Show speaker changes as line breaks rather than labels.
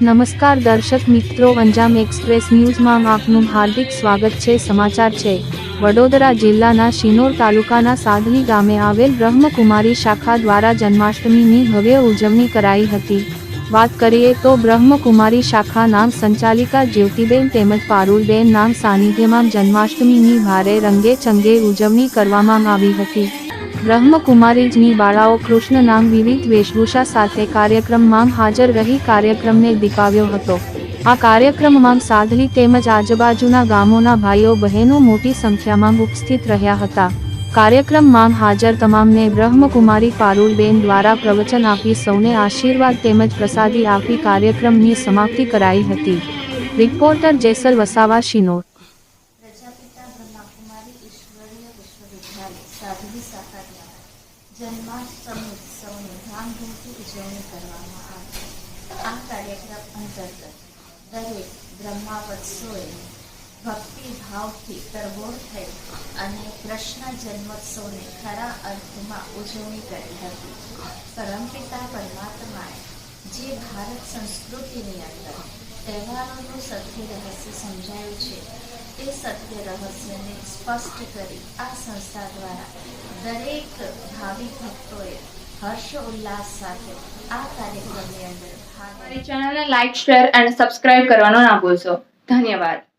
નમસ્કાર દર્શક મિત્રો, અંજામ એક્સપ્રેસ ન્યૂઝમાં આપનું હાર્દિક સ્વાગત છે. સમાચાર છે. વડોદરા જિલ્લાના શિનોર તાલુકાના સાધલી ગામે આવેલ બ્રહ્મકુમારી શાખા દ્વારા જન્માષ્ટમીની ભવ્ય ઉજવણી કરાઈ હતી. વાત કરીએ તો બ્રહ્મકુમારી શાખા નામ સંચાલિકા જ્યોતિબેન તેમજ પારુલબેન નામ સાનિધ્યમાં જન્માષ્ટમીની ભારે રંગે ચંગે ઉજવણી કરવામાં આવી હતી. બ્રહ્મકુમારીજની બાળાઓ કૃષ્ણ નામ વિવિધ વેશભૂષા સાથે કાર્યક્રમમાં હાજર રહી કાર્યક્રમને દીપાવ્યો હતો. આ કાર્યક્રમમાં સાધલી તેમજ આજુબાજુના ગામોના ભાઈઓ બહેનો મોટી સંખ્યામાં ઉપસ્થિત રહ્યા હતા. કાર્યક્રમમાં હાજર તમામને બ્રહ્મકુમારી પારુલબેન દ્વારા પ્રવચન આપી સૌને આશીર્વાદ તેમજ પ્રસાદી આપી કાર્યક્રમની સમાપ્તિ કરાઈ હતી. રિપોર્ટર જેસલ વસાવા, શિનોર.
બ્રહ્માકુમારી વિશ્વવિદ્યાલય સાધવી શાખા દ્વારા જન્માષ્ટમી ઉત્સવની ધામધૂમથી ઉજવણી કરવામાં આવી આ કાર્યક્રમ અંતર્ગત દરેક બ્રહ્માવત્સોએ ભક્તિ ભાવથી તરબોળ થઈ અને કૃષ્ણ જન્મોત્સવને ખરા અર્થમાં ઉજવણી કરી હતી પરમપિતા પરમાત્માએ જે ભારત સંસ્કૃતિની અંદર તહેવારોનું સત્ય રહસ્ય સમજાયું છે. તે સત્ય રહસ્યને સ્પષ્ટ કરી આ સંસ્થા દ્વારા દરેક ભાવિ ભક્તોએ હર્ષ ઉલ્લાસ સાથે આ કાર્યક્રમની અંદર
અમારી ચેનલને લાઈક શેર અને સબસ્ક્રાઇબ કરવાનો ના ભૂલશો. ધન્યવાદ.